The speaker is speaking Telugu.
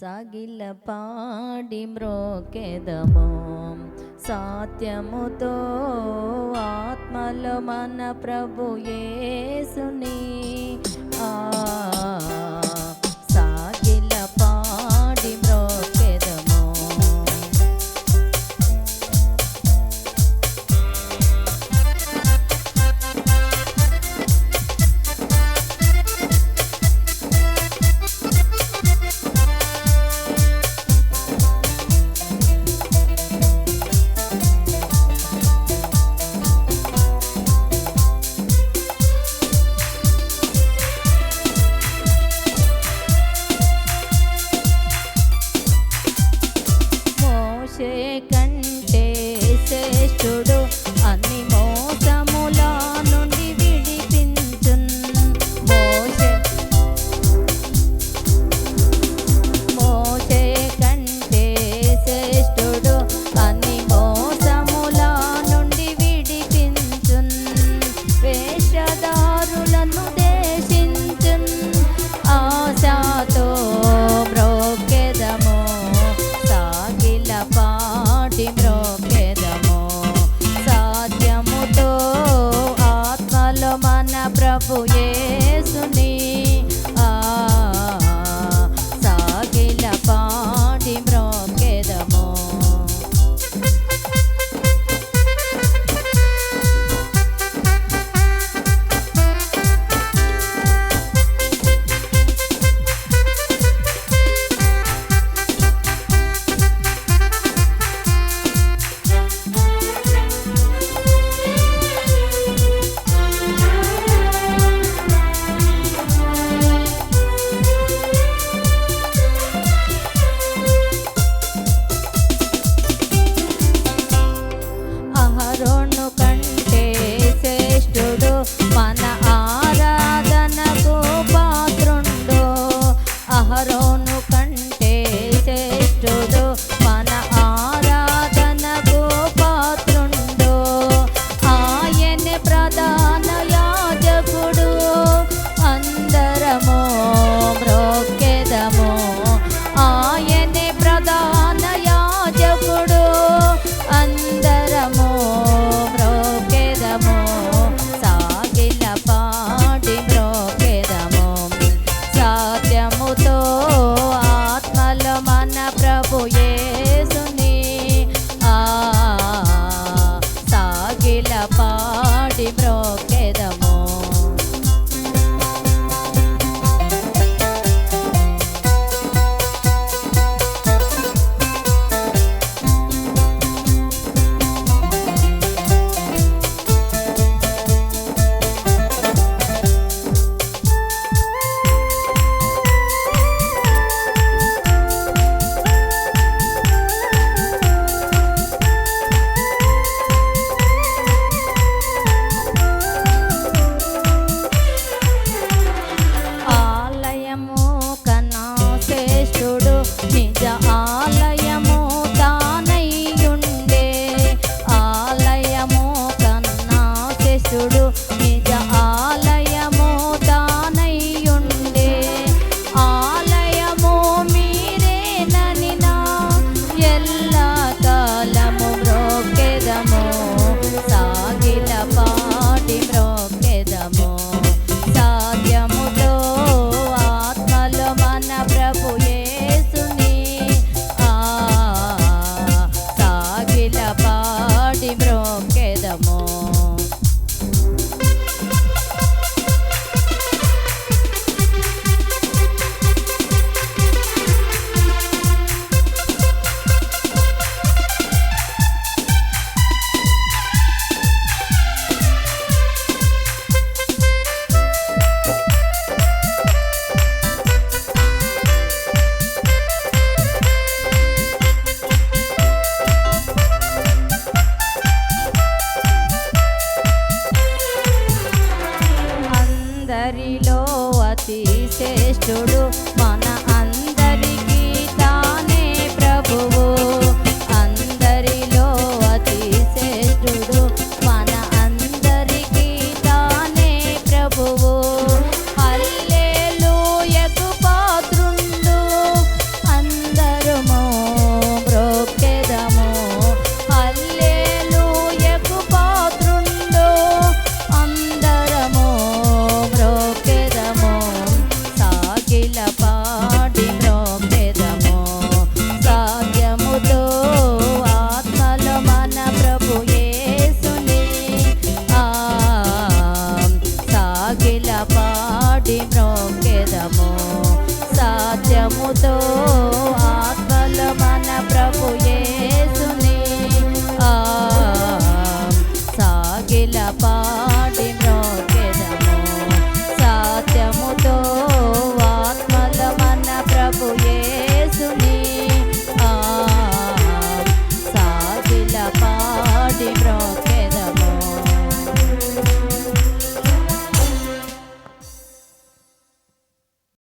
సగిల పాడి మ్రోకెదము. సాత్యముతో ఆత్మలో మన ప్రభు యేసుని I don't know. amor. అందరిలో అతి శ్రేష్ఠుడు మన బలముతో ఆత్మల మన ప్రభు